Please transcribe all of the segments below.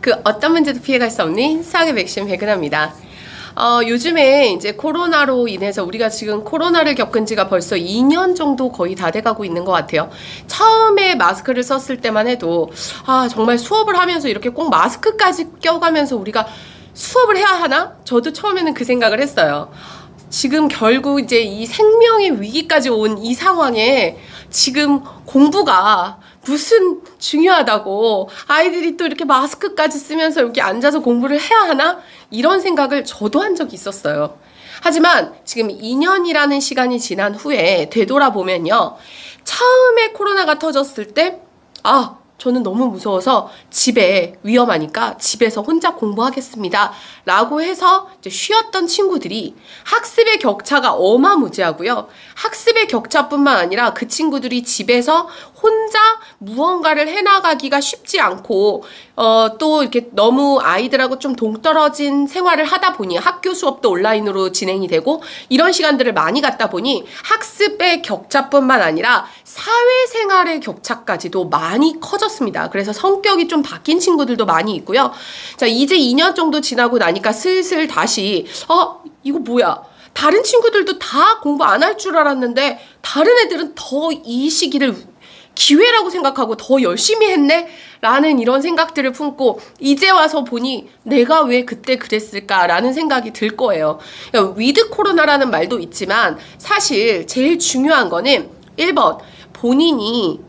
그 어떤 문제도 피해갈 수 없는 수학의 맥심 백은하입니다. 어, 요즘에 이제 코로나로 인해서 우리가 지금 코로나를 겪은 지가 벌써 2년 정도 거의 다 돼가고 있는 것 같아요. 처음에 마스크를 썼을 때만 해도, 아, 정말 수업을 하면서 이렇게 꼭 마스크까지 껴가면서 우리가 수업을 해야 하나? 저도 처음에는 그 생각을 했어요. 지금 결국 이제 이 생명의 위기까지 온 이 상황에 지금 공부가 무슨 중요하다고 아이들이 또 이렇게 마스크까지 쓰면서 이렇게 앉아서 공부를 해야 하나? 이런 생각을 저도 한 적이 있었어요. 하지만 지금 2년이라는 시간이 지난 후에 되돌아보면요. 처음에 코로나가 터졌을 때, 아, 저는 너무 무서워서 집에 위험하니까 집에서 혼자 공부하겠습니다. 라고 해서 이제 쉬었던 친구들이 학습의 격차가 어마무지하고요. 학습의 격차뿐만 아니라 그 친구들이 집에서 혼자 무언가를 해나가기가 쉽지 않고, 어, 또 이렇게 너무 아이들하고 좀 동떨어진 생활을 하다 보니 학교 수업도 온라인으로 진행이 되고 이런 시간들을 많이 갖다 보니 학습의 격차뿐만 아니라 사회생활의 격차까지도 많이 커졌 습니다. 그래서 성격이 좀 바뀐 친구들도 많이 있고요. 자, 이제 2년 정도 지나고 나니까 슬슬 다시, 어, 이거 뭐야? 다른 친구들도 다 공부 안 할 줄 알았는데 다른 애들은 더 이 시기를 기회라고 생각하고 더 열심히 했네? 라는 이런 생각들을 품고 이제 와서 보니 내가 왜 그때 그랬을까라는 생각이 들 거예요. 그러니까 위드 코로나라는 말도 있지만 사실 제일 중요한 거는 1번 본인이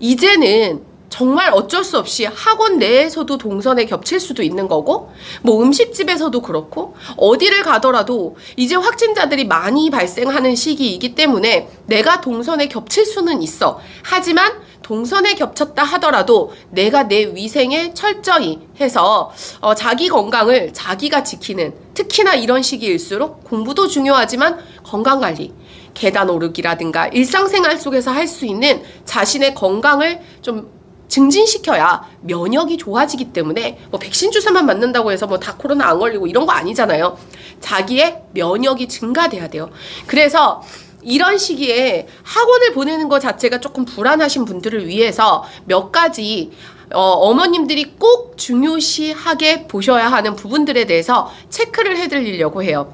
이제는 정말 어쩔 수 없이 학원 내에서도 동선에 겹칠 수도 있는 거고, 뭐 음식집에서도 그렇고, 어디를 가더라도 이제 확진자들이 많이 발생하는 시기이기 때문에 내가 동선에 겹칠 수는 있어. 하지만 동선에 겹쳤다 하더라도 내가 내 위생에 철저히 해서 어, 자기 건강을 자기가 지키는 특히나 이런 시기일수록 공부도 중요하지만 건강 관리, 계단 오르기라든가 일상생활 속에서 할 수 있는 자신의 건강을 좀 증진시켜야 면역이 좋아지기 때문에 뭐 백신 주사만 맞는다고 해서 뭐 다 코로나 안 걸리고 이런 거 아니잖아요. 자기의 면역이 증가돼야 돼요. 그래서 이런 시기에 학원을 보내는 것 자체가 조금 불안하신 분들을 위해서 몇 가지 어, 어머님들이 꼭 중요시하게 보셔야 하는 부분들에 대해서 체크를 해드리려고 해요.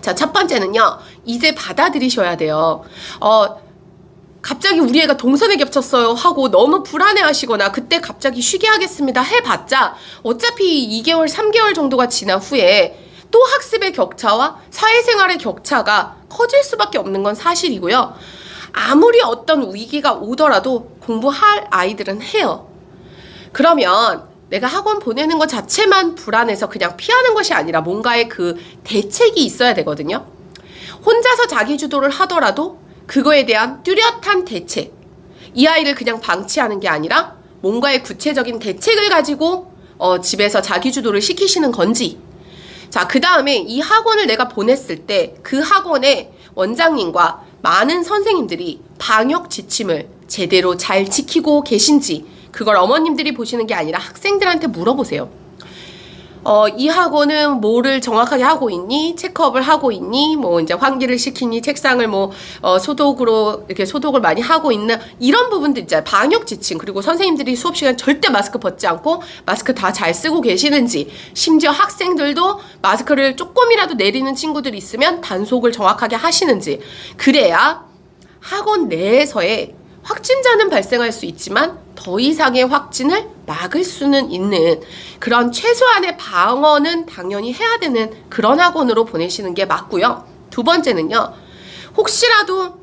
자, 첫 번째는요, 이제 받아들이셔야 돼요. 어, 갑자기 우리 애가 동선에 겹쳤어요 하고 너무 불안해 하시거나 그때 갑자기 쉬게 하겠습니다 해봤자 어차피 2개월, 3개월 정도가 지난 후에 또 학습의 격차와 사회생활의 격차가 커질 수밖에 없는 건 사실이고요. 아무리 어떤 위기가 오더라도 공부할 아이들은 해요. 그러면 내가 학원 보내는 것 자체만 불안해서 그냥 피하는 것이 아니라 뭔가의 그 대책이 있어야 되거든요. 혼자서 자기 주도를 하더라도 그거에 대한 뚜렷한 대책. 이 아이를 그냥 방치하는 게 아니라 뭔가의 구체적인 대책을 가지고 어, 집에서 자기 주도를 시키시는 건지. 자, 그 다음에 이 학원을 내가 보냈을 때 그 학원의 원장님과 많은 선생님들이 방역 지침을 제대로 잘 지키고 계신지 그걸 어머님들이 보시는 게 아니라 학생들한테 물어보세요. 어, 이 학원은 뭐를 정확하게 하고 있니? 체크업을 하고 있니? 뭐 이제 환기를 시키니? 책상을 뭐 어, 소독으로 이렇게 소독을 많이 하고 있는 이런 부분들 있잖아요. 방역 지침 그리고 선생님들이 수업 시간 절대 마스크 벗지 않고 마스크 다 잘 쓰고 계시는지 심지어 학생들도 마스크를 조금이라도 내리는 친구들이 있으면 단속을 정확하게 하시는지 그래야 학원 내에서의 확진자는 발생할 수 있지만 더 이상의 확진을 막을 수는 있는 그런 최소한의 방어는 당연히 해야 되는 그런 학원으로 보내시는 게 맞고요. 두 번째는요. 혹시라도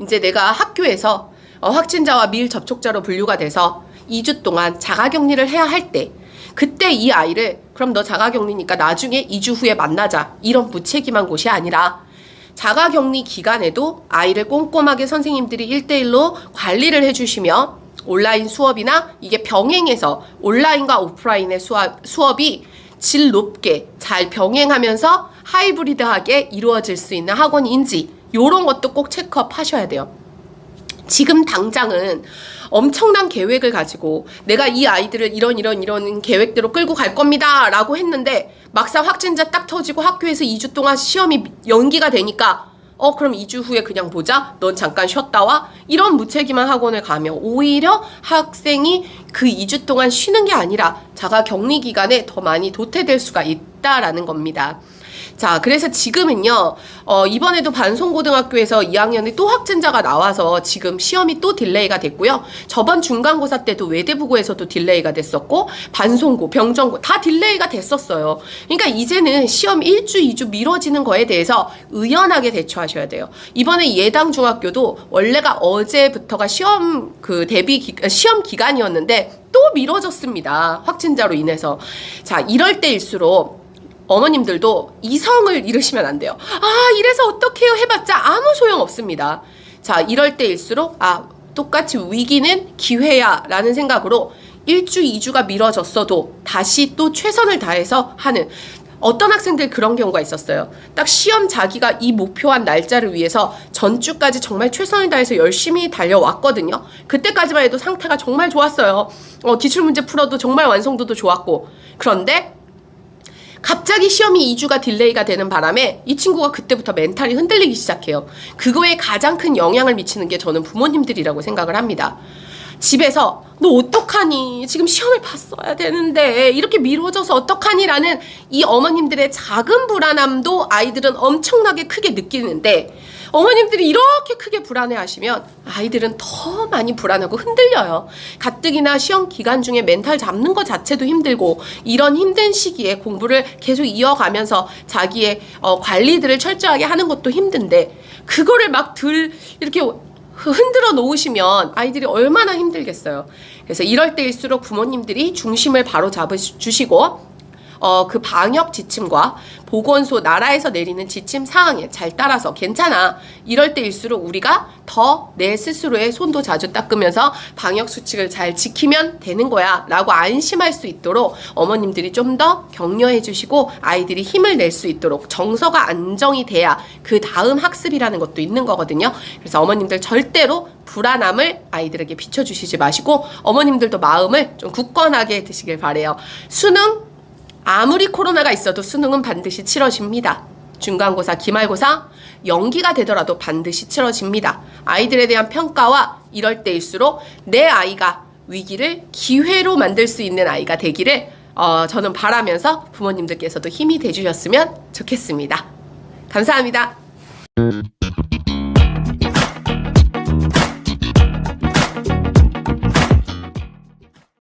이제 내가 학교에서 어, 확진자와 밀 접촉자로 분류가 돼서 2주 동안 자가격리를 해야 할 때 그때 이 아이를 그럼 너 자가격리니까 나중에 2주 후에 만나자 이런 무책임한 곳이 아니라 자가 격리 기간에도 아이를 꼼꼼하게 선생님들이 1대1로 관리를 해주시며 온라인 수업이나 이게 병행해서 온라인과 오프라인의 수업, 수업이 질 높게 잘 병행하면서 하이브리드하게 이루어질 수 있는 학원인지 이런 것도 꼭 체크업 하셔야 돼요. 지금 당장은 엄청난 계획을 가지고 내가 이 아이들을 이런 이런 이런 계획대로 끌고 갈 겁니다 라고 했는데 막상 확진자 딱 터지고 학교에서 2주 동안 시험이 연기가 되니까 어 그럼 2주 후에 그냥 보자. 넌 잠깐 쉬었다 와. 이런 무책임한 학원을 가면 오히려 학생이 그 2주 동안 쉬는 게 아니라 자가 격리 기간에 더 많이 도태될 수가 있다라는 겁니다. 자, 그래서 지금은요, 어, 이번에도 반송고등학교에서 2학년에 또 확진자가 나와서 지금 시험이 또 딜레이가 됐고요. 저번 중간고사 때도 외대부고에서도 딜레이가 됐었고, 반송고, 병정고 다 딜레이가 됐었어요. 그러니까 이제는 시험 1주, 2주 미뤄지는 거에 대해서 의연하게 대처하셔야 돼요. 이번에 예당 중학교도 원래가 어제부터가 시험 그 대비 기, 시험 기간이었는데 또 미뤄졌습니다. 확진자로 인해서. 자, 이럴 때일수록 어머님들도 이성을 잃으시면 안 돼요. 아, 이래서 어떡해요 해봤자 아무 소용 없습니다. 자, 이럴 때일수록, 아, 똑같이 위기는 기회야 라는 생각으로 1주, 2주가 미뤄졌어도 다시 또 최선을 다해서 하는 어떤 학생들 그런 경우가 있었어요. 딱 시험 자기가 이 목표한 날짜를 위해서 전주까지 정말 최선을 다해서 열심히 달려왔거든요. 그때까지만 해도 상태가 정말 좋았어요. 어, 기출문제 풀어도 정말 완성도도 좋았고. 그런데 갑자기 시험이 2주가 딜레이가 되는 바람에 이 친구가 그때부터 멘탈이 흔들리기 시작해요. 그거에 가장 큰 영향을 미치는 게 저는 부모님들이라고 생각을 합니다. 집에서 너 어떡하니? 지금 시험을 봤어야 되는데 이렇게 미뤄져서 어떡하니라는 이 어머님들의 작은 불안함도 아이들은 엄청나게 크게 느끼는데 어머님들이 이렇게 크게 불안해하시면 아이들은 더 많이 불안하고 흔들려요. 가뜩이나 시험 기간 중에 멘탈 잡는 것 자체도 힘들고 이런 힘든 시기에 공부를 계속 이어가면서 자기의 어, 관리들을 철저하게 하는 것도 힘든데 그거를 막 들 이렇게 흔들어 놓으시면 아이들이 얼마나 힘들겠어요. 그래서 이럴 때일수록 부모님들이 중심을 바로 잡으시고 어, 그 방역 지침과 보건소 나라에서 내리는 지침 사항에 잘 따라서 괜찮아. 이럴 때일수록 우리가 더 내 스스로의 손도 자주 닦으면서 방역 수칙을 잘 지키면 되는 거야. 라고 안심할 수 있도록 어머님들이 좀 더 격려해 주시고 아이들이 힘을 낼 수 있도록 정서가 안정이 돼야 그 다음 학습이라는 것도 있는 거거든요. 그래서 어머님들 절대로 불안함을 아이들에게 비춰주시지 마시고 어머님들도 마음을 좀 굳건하게 드시길 바래요. 수능 아무리 코로나가 있어도 수능은 반드시 치러집니다. 중간고사, 기말고사 연기가 되더라도 반드시 치러집니다. 아이들에 대한 평가와 이럴 때일수록 내 아이가 위기를 기회로 만들 수 있는 아이가 되기를 어, 저는 바라면서 부모님들께서도 힘이 돼주셨으면 좋겠습니다. 감사합니다.